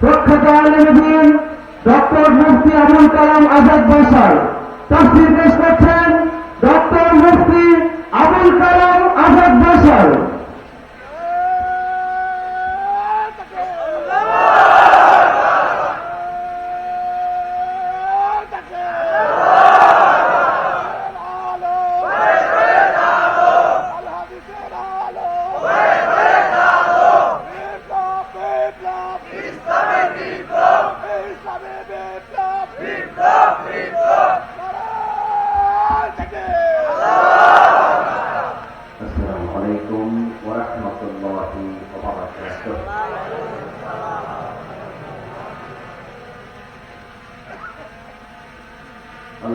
প্রখ্যাত আলমদিন ডক্টর মুফতি আবুল কালাম আজাদ বাসার তফসিল পেশ করছেন ডক্টর মুফতি আবুল কালাম আজাদ বসার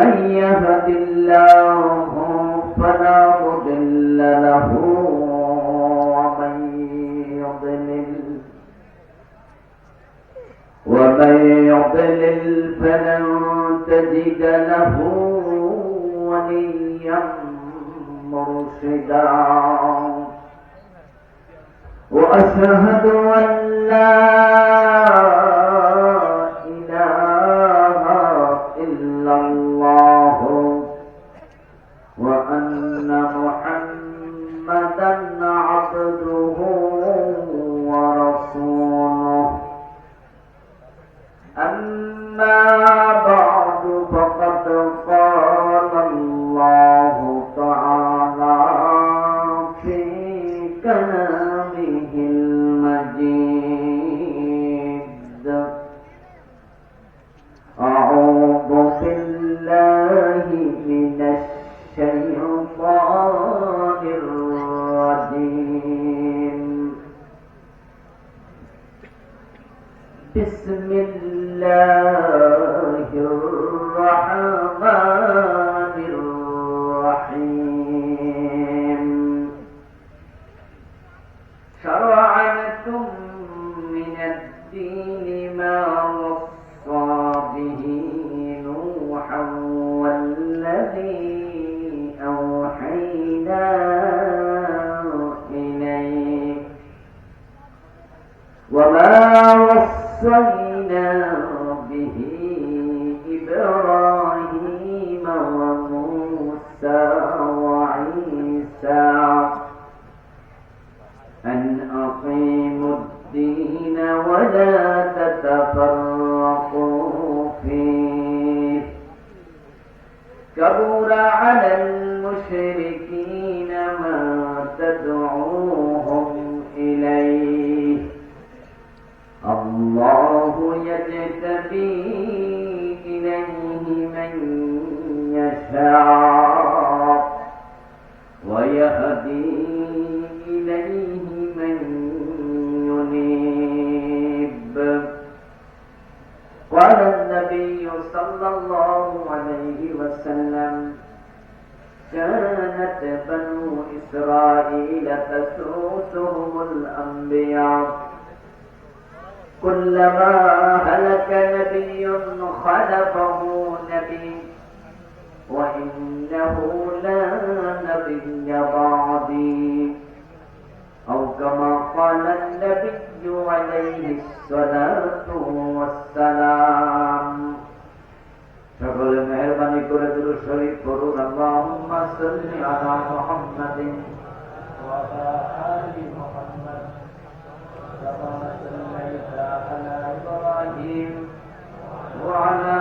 من يهد الله فلا مضل له ومن يضلل ومن يضلل فلن تجد له وليا مرشدا وأشهد أن لا وأن بسم الله الرحمن قال النبي صلى الله عليه وسلم كانت بنو إسرائيل تسوسهم الأنبياء. كلما هلك نبي خلفه نبي وإنه لا نبي بعدي. أو كما قال النبي عليه الصلاة والسلام সকলে মেহরবানি করে দুরু শরীফ করুন আল্লাহুম্মা সাল্লি আলা মুহাম্মাদিন ওয়া আলা আলি মুহাম্মাদ كما صليت على إبراهيم وعلى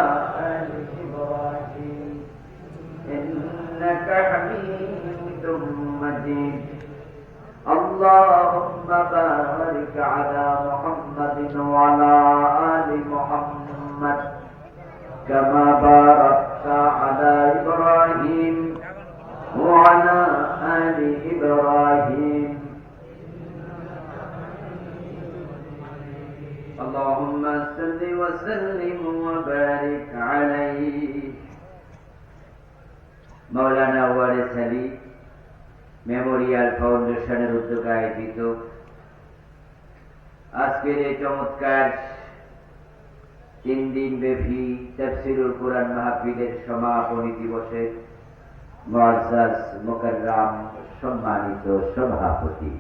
آل إبراهيم إنك حميد مجيد اللهم بارك على محمد وعلى آل محمد كما باركت على إبراهيم وعلى آل إبراهيم. اللهم صل وسلم وبارك عليه. مولانا وارث মেমোরিয়াল ফাউন্ডেশনের উদ্যোগে আয়োজিত। আজকের এই চমৎকার তিন দিন ব্যাপী তফসিরুল কোরআন মাহফিলের সমাপনী দিবসে মহাজাজ মোকাররাম সম্মানিত সভাপতি।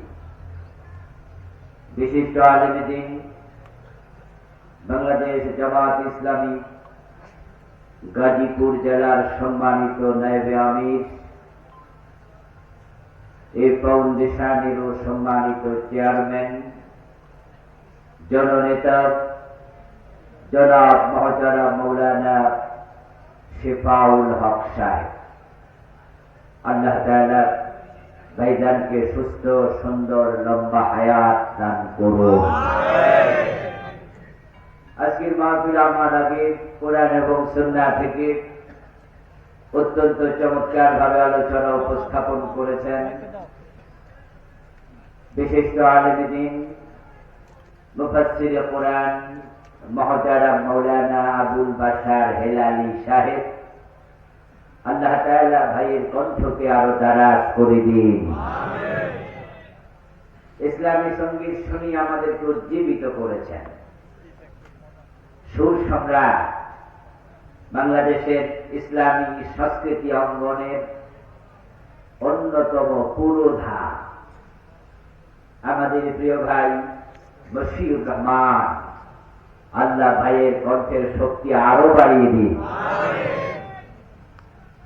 বিশিষ্ট আলমদিন, বাংলাদেশ জামাত ইসলামী, গাজীপুর জেলার সম্মানিত নায়বে আমির এই ফাউন্ডেশনেরও সম্মানিত চেয়ারম্যান, জননেতা, জনাব মহতারা মৌলানা শেফাউল হক সাহেব। আল্লাহ তাআলা ভাইজানকে সুস্থ, সুন্দর, লম্বা হায়াত দান করুন। আজকের মাহফিল আমার আগে কোরআন এবং সুন্না থেকে অত্যন্ত চমৎকার ভাবে আলোচনা উপস্থাপন করেছেন। বিশিষ্ট আলমদিন মুফাসির কোরআন মহতারা মৌলানা আবুল বাসার হেলালি সাহেব। আল্লাহ তাআলা ভাইয়ের কণ্ঠকে আরও দারাজ করে দিন। ইসলামী সংগীত শুনি আমাদেরকে উজ্জীবিত করেছেন। সুর সম্রাট বাংলাদেশের ইসলামী সংস্কৃতি অঙ্গনের অন্যতম পুরোধা আমাদের প্রিয় ভাই রহমান আল্লাহ ভাইয়ের কণ্ঠের শক্তি আরও বাড়িয়ে দিন।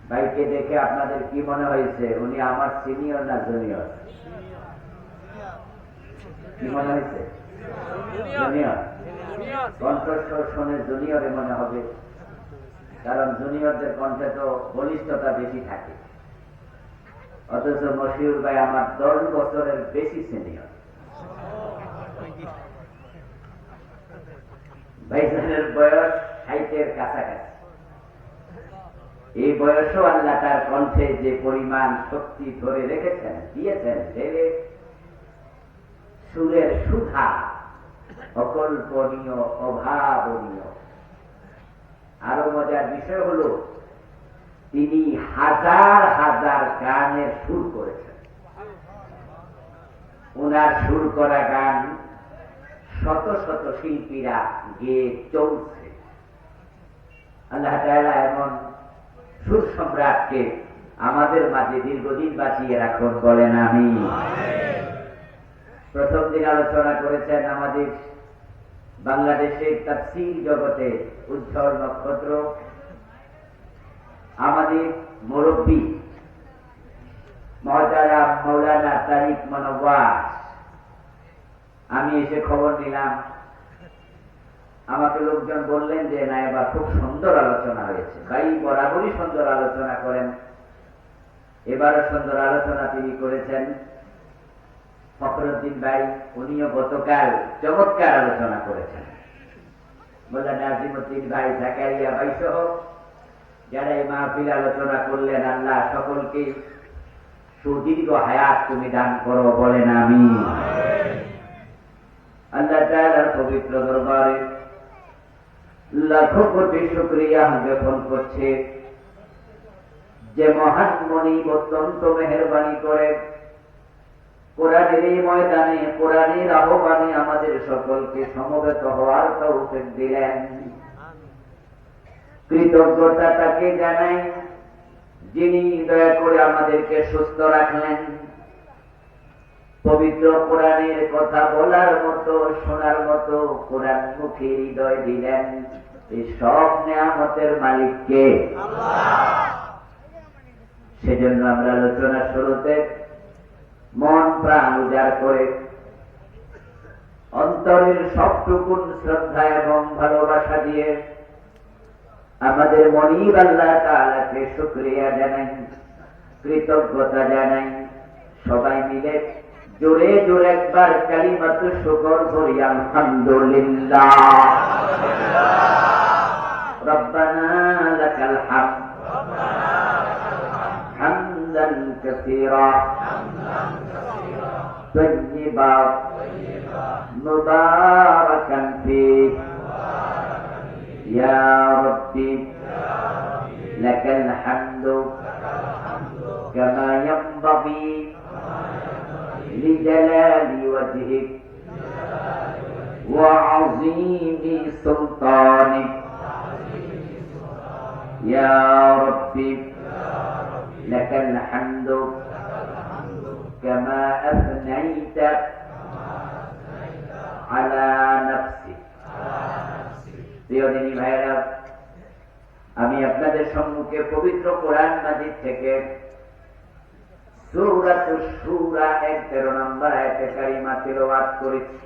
ভাইকে দেখে আপনাদের কি মনে হয়েছে? উনি আমার সিনিয়র না জুনিয়র কি মনে হয়েছে? জুনিয়র কণ্ঠস্বর শুনে জুনিয়রে মনে হবে। কারণ জুনিয়রদের কণ্ঠে তো বলিষ্ঠতা বেশি থাকে। অথচ মশিউর ভাই আমার দশ বছরের বেশি সিনিয়র ভাইজানের বয়স ষাটের কাছাকাছি। এই বয়সও আল্লাহ তার কণ্ঠে যে পরিমাণ শক্তি ধরে রেখেছেন, দিয়েছেন ঢেলে সুরের সুধা অকল্পনীয়, অভাবনীয়। আরও মজার বিষয় হল তিনি হাজার হাজার গানের সুর করেছেন। ওনার সুর করা গান শত শত শিল্পীরা গেয়ে চলছে। আল্লাহ তাআলা এমন সুর সম্রাটকে আমাদের মাঝে দীর্ঘদিন বাঁচিয়ে রাখুন, বলেন আমি। প্রথম দিন আলোচনা করেছেন আমাদের বাংলাদেশের তাফসির জগতে উজ্জ্বল নক্ষত্র। আমাদের মুরব্বী মহতারা মৌলানা তারিক মনোয়াস আমি এসে খবর নিলাম। আমাকে লোকজন বললেন যে, না, এবার খুব সুন্দর আলোচনা হয়েছে। ভাই, বরাবরই সুন্দর আলোচনা করেন। এবারও সুন্দর আলোচনা তিনি করেছেন। ফখরুদ্দিন ভাই, উনিও গতকাল চমৎকার আলোচনা করেছেন। বললেন, নাজিমুদ্দিন ভাই জাকারিয়া ভাই সহ যারা এই মাহফিল আলোচনা করলেন, আল্লাহ সকলকে সুদীর্ঘ হায়াত তুমি দান করো বলেন আমি আল্লাহ তাআলার পবিত্র দরবারে লাখো কোটি শুক্রিয়া জ্ঞাপন করছে যে মহান মনি অত্যন্ত মেহরবানি করে কোরআনের এই ময়দানে, কোরআনের আহ্বানে আমাদের সকলকে সমবেত হওয়ার তৌফিক দিলেন। কৃতজ্ঞতা তাকে জানাই, যিনি দয়া করে আমাদেরকে সুস্থ রাখলেন। পবিত্র কোরআনের কথা বলার মতো, শোনার মতো কোরআন মুখী হৃদয় দিলেন এই সব নেয়ামতের মালিককে। সেজন্য আমরা আলোচনা শুরুতে মন প্রাণ উজাড় করে অন্তরের সবটুকুন শ্রদ্ধা এবং ভালোবাসা দিয়ে আমাদের মনির আল্লাহ তাআলাকে শুক্রিয়া জানাই কৃতজ্ঞতা জানাই সবাই মিলে জোরে জোরে একবার কালিমাত শুকর করি আলহামদুলিল্লাহ ربنا لك الحمد حمدا كثيرا طيبا مباركا يا ربي لك الحمد كما أثنيت على نفسك প্রিয় দিনী ভাইরা আমি আপনাদের সম্মুখে পবিত্র কোরআন মাজিদ থেকে সূরাত সূরা এক তেরো নম্বর আয়াতে কারিমা তেলাওয়াত করেছি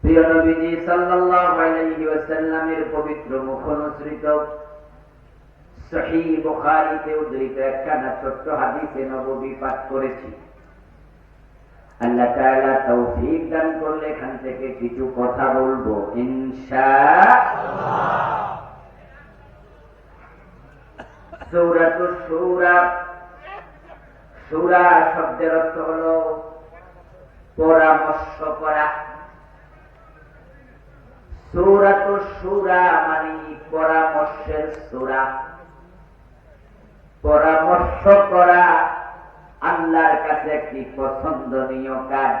প্রিয় নবীজি, সাল্লাল্লাহু আলাইহি ওয়াসাল্লামের পবিত্র বুখারীতে উদ্ধৃত ছোট্ট হাদিসে নববী পাঠ করেছি। আল্লাহ তাআলা তৌফিক দান করলে এখান থেকে কিছু কথা বলব, ইনশাআল্লাহ। সূরা। সূরা শব্দের অর্থ হলো পরামর্শ করা। সূরাতুশ সূরা মানে পরামর্শের সূরা। পরামর্শ করা আল্লাহর কাছে একটি পছন্দনীয় কাজ।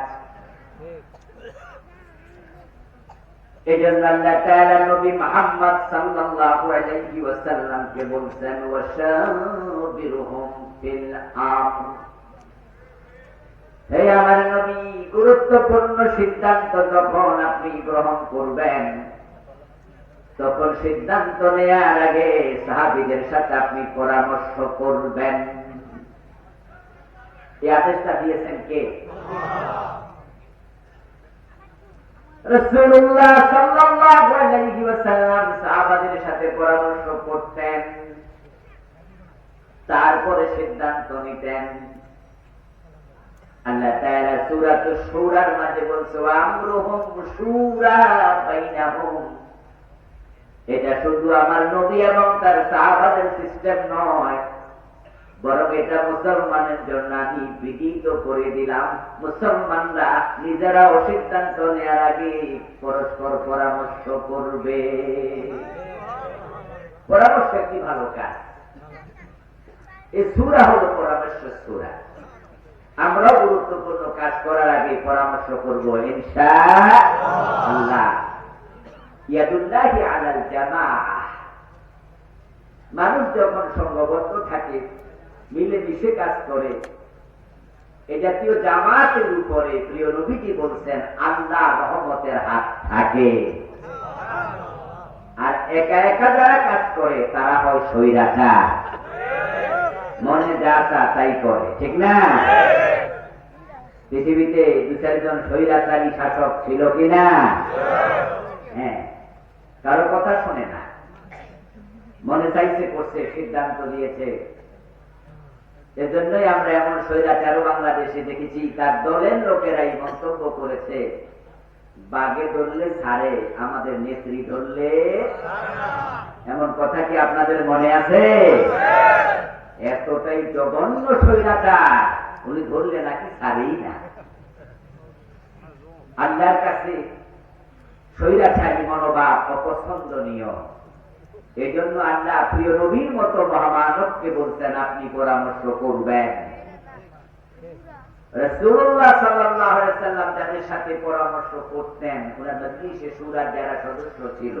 এই জন্য আল্লাহ তাআলা নবী মুহাম্মদ সাল্লাল্লাহু আলাইহি ওয়াসাল্লামকে বলছেন, ওয়াশাবিরহুম ফিল আমর। হে আমার নবী, গুরুত্বপূর্ণ সিদ্ধান্ত যখন আপনি গ্রহণ করবেন, তখন সিদ্ধান্ত নেয়ার আগে সাহাবিদের সাথে আপনি পরামর্শ করবেন। এই আদেশটা দিয়েছেন কে? সাহাবাদের সাথে পরামর্শ করতেন, তারপরে সিদ্ধান্ত নিতেন। আল্লাহ তাআলা শূরার মাঝে বলছে আমরুহুম বাইনাহুম। এটা শুধু আমার নবী এবং তার সাহাবাদের সিস্টেম নয়, বরং এটা মুসলমানের জন্য আমি বিদিত করে দিলাম। মুসলমানরা নিজেরাও সিদ্ধান্ত নেওয়ার আগে পরস্পর পরামর্শ করবে। পরামর্শ একটি ভালো কাজ। এই সুরা হলো পরামর্শ সুরা। আমরাও গুরুত্বপূর্ণ কাজ করার আগে পরামর্শ করব ইয়াদুল্লাহি আলাল জামাআহ মানুষ যখন সংঘবদ্ধ থাকে, মিলেমিশে কাজ করে, এ জাতীয় জামাতের উপরে প্রিয় নবীজি বলছেন, আল্লাহ রহমতের হাত থাকে। আর একা একা যারা কাজ করে, তারা হয় সৈরাচার মনে যা চা তাই করে, ঠিক না? পৃথিবীতে দু চারজন স্বৈরাচারী শাসক ছিল কিনা? হ্যাঁ। কারও কথা শোনে না। মনে চাইছে করছে সিদ্ধান্ত দিয়েছে। এজন্যই আমরা এমন স্বৈরাচারও বাংলাদেশে দেখেছি তার দলের লোকেরাই মন্তব্য করেছে বাগে ধরলে ছাড়ে আমাদের নেত্রী ধরলে। এমন কথা কি আপনাদের মনে আছে। এতটাই জঘন্য স্বৈরাচার। উনি ধরলে নাকি ছাড়েই না। আল্লাহর কাছে স্বৈরাচারী মনোভাব অপছন্দনীয়। এই জন্য আল্লাহ প্রিয় নবীর মতো মহামানবকে বলছেন, আপনি পরামর্শ করবেন। রসুল্লাহ যাদের সাথে পরামর্শ করতেন। সুরার যারা সদস্য ছিল।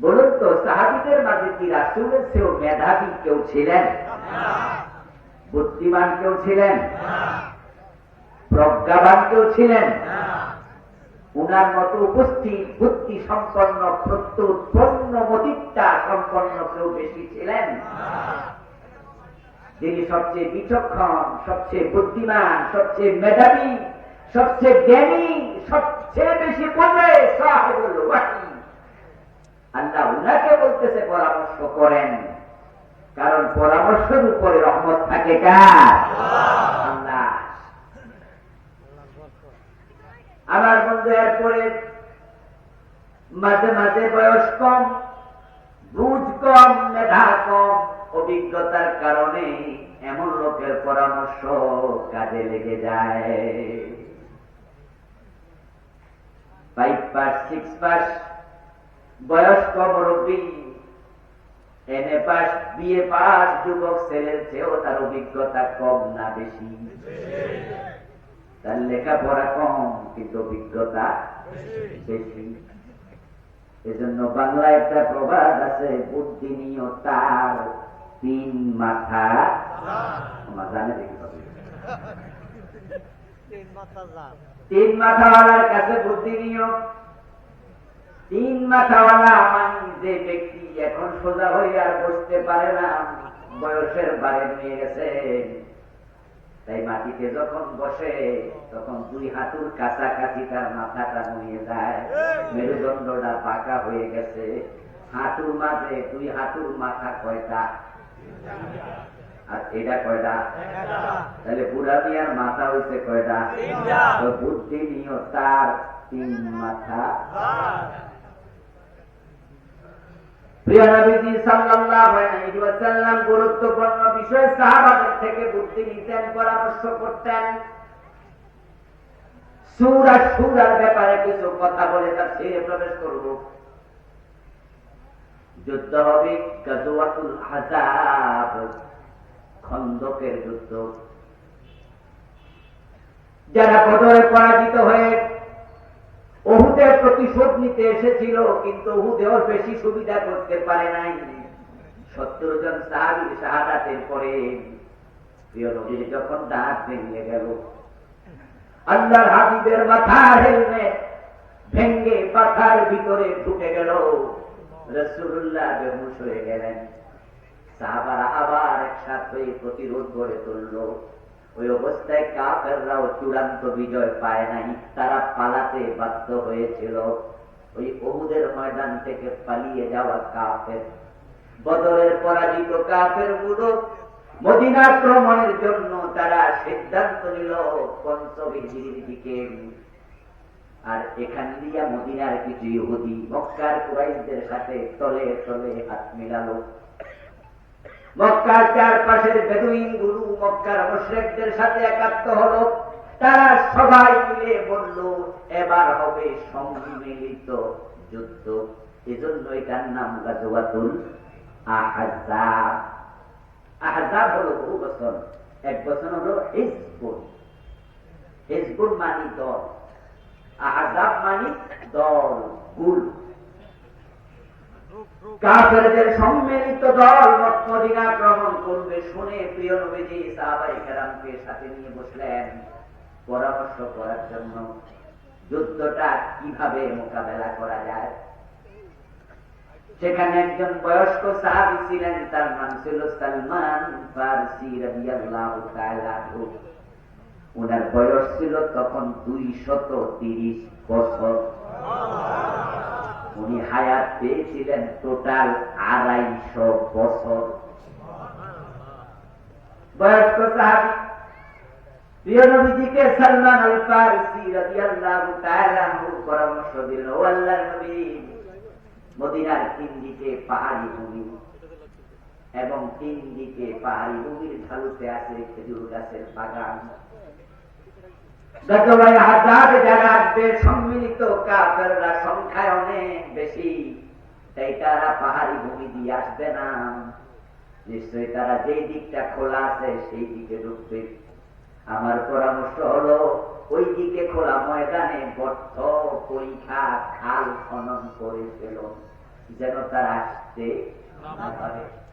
বলুন তো, সাহাবিদের মাঝে কি রাসুলের সেও মেধাবী কেউ ছিলেন? বুদ্ধিমান কেউ ছিলেন? প্রজ্ঞাবান কেউ ছিলেন? উনার মতো উপস্থিত বুদ্ধি সম্পন্ন প্রত্যুৎপন্ন মতিত্বা সম্পন্ন কেউ বেশি ছিলেন? যিনি সবচেয়ে বিচক্ষণ, সবচেয়ে বুদ্ধিমান, সবচেয়ে মেধাবী, সবচেয়ে জ্ঞানী, সবচেয়ে বেশি বলবে আল্লাহ উনাকে বলতেছে, পরামর্শ করেন। কারণ পরামর্শের উপরে রহমত থাকে আমার বন্ধু, এরপরে মাঝে মাঝে বয়স কম, বুঝ কম, মেধা কম, অভিজ্ঞতার কারণে এমন লোকের পরামর্শ কাজে লেগে যায়। সিক্স পাস বয়স্ক মুরব্বী পাস বিএ পাস যুবক ছেলের চেয়েও তার অভিজ্ঞতা কম না বেশি। তার লেখাপড়া কম কিন্তু অভিজ্ঞতা বেশি। এজন্য বাংলা একটা প্রবাদ আছে বুদ্ধি নিয়ে তার তিন মাথা। আমার জানে দেখি তিন মাথাওয়ালার কাছে বুদ্ধি তিন মাথাওয়ালা মানে যে ব্যক্তি এখন সোজা হয়ে আর বসতে পারে না। বয়সের বারে নিয়ে গেছে। তাই মাটিতে যখন বসে তখন দুই হাঁটুর কাছাকাছি তার মাথাটা নুয়ে যায়। মেরুদণ্ডটা পাকা হয়ে গেছে। হাঁটুর মাঝে দুই হাঁটুর মাথা কয়টা? আর এটা কয়টা? তাহলে বুড়া মিয়ার মাথা হয়েছে কয়টা? বুদ্ধি নিয়ে তার তিন মাথা প্রিয় নবীজি সাল্লাল্লাহু আলাইহি ওয়াসাল্লাম গুরুত্বপূর্ণ বিষয় সাহাবাদের থেকে বুদ্ধি নিতেন, পরামর্শ করতেন। সুর আর ব্যাপারে কিছু কথা বলে তার প্রবেশ করব। যুদ্ধ হবে গাজওয়াতুল আযাব, খন্দকের যুদ্ধ। যারা বদরে পরাজিত হয়ে ওহুদের প্রতিশোধ নিতে এসেছিল, কিন্তু ওহুদেও বেশি সুবিধা করতে পারে নাই। সত্তর জন সাহাবির শাহাদাতের পরে প্রিয় নবীর যখন দাঁত ভেঙে গেল, আল্লাহর হাবিবের মাথার হেলমেট ভেঙ্গে পাথার ভিতরে ঢুকে গেল। রসুল্লাহ বেহুশ হয়ে গেলেন। সাহাবারা আবার একসাথে প্রতিরোধ গড়ে তুলল। ওই অবস্থায় কাফেররাও চূড়ান্ত বিজয় পায় নাই তারা পালাতে বাধ্য হয়েছিল। ওই অহুদের ময়দান থেকে পালিয়ে যাওয়া কাফের। বদরের পরাজিত কাফেরগুলো মদিনা আক্রমণের জন্য তারা সিদ্ধান্ত নিল পঞ্চবিধির দিকে। আর এখান দিয়া মদিনার কিছু ইহুদি, মক্কার কুরাইশদের সাথে তলে তলে হাত মিলালো। মক্কার চারপাশের বেদুইন গুরু মক্কার মুশ্রেকদের সাথে একাত্ম হলো। তারা সবাই মিলে বলল, এবার হবে সম্মিলিত যুদ্ধ। এজন্য এটার নাম গাজওয়াতুল আহজাব। আহজাব হলো বহু বছর এক বছর হলো হিজবুল। হিজবুল মানি দল। আহজাব মানি দল, গুল। কাফেরদের সম্মিলিত দল মদিনা আক্রমণ করবে শুনে প্রিয় নবীজি সাহাবাই কেরামকে সাথে নিয়ে বসলেন। পরামর্শ করার জন্য যুদ্ধটা কীভাবে মোকাবেলা করা যায়? সেখানে একজন বয়স্ক সাহাবি ছিলেন, তার নাম ছিল সালমান ফারসি রাদিয়াল্লাহু তাআলা। ওনার বয়স ছিল তখন দুই শত তিরিশ বছর। উনি হায়াত পেয়েছিলেন টোটাল আড়াইশো বছর। বয়স্ক সাহাবি সালমান আল ফারসি পরামর্শ ও নবী, মদিনার তিন দিকে পাহাড়ি ভূমি এবং তিন দিকে পাহাড়ি ভূমির ঢালুতে আছে খেজুর গাছের বাগান। সম্মিলিত কাফেররা সংখ্যায় অনেক বেশি। তাই তারা পাহাড়ি ভূমি দিয়ে আসবে না। তারা দিকটা খোলা আছে, সেই দিকে ঢুকবে। আমার পরামর্শ হলো, ওই দিকে খোলা ময়দানে গর্ত পরীক্ষা খাল খনন করে ফেল, যেন তারা আসতে না পারে।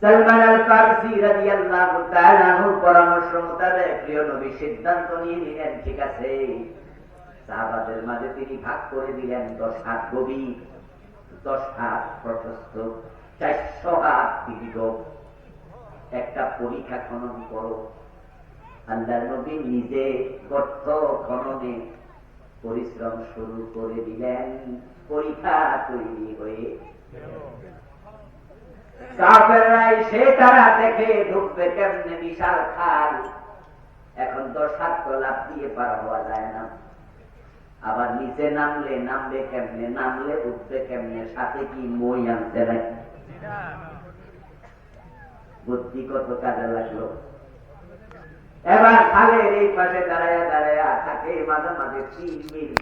সালমান আল ফারসি রাদিয়াল্লাহু পরামর্শ মোতাবেক প্রিয় নবী সিদ্ধান্ত নিয়ে নিলেন, ঠিক আছে। সাহাবাদের মাঝে তিনি ভাগ করে দিলেন দশ হাত গভীর, দশ হাত প্রশস্ত, চারশো হাত দীর্ঘ। একটা পরীক্ষা খনন করো। আল্লাহ নবী নিজে গর্ত খননে পরিশ্রম শুরু করে দিলেন। পরীক্ষা তৈরি হয়ে সে তারা দেখে ঢুকবে কেমনে বিশাল খাল। এখন তো লাভ দিয়ে পার হওয়া যায় না। আবার নিচে নামলে, নামবে কেমনে? নামলে উঠবে কেমনে? সাথে কি মই আনতে নাকি বুদ্ধি কত কাজে লাগল? এবার খালের এই পাশে দাঁড়ায় দাঁড়ায় থাকে মাঝে মাঝে তিন মিল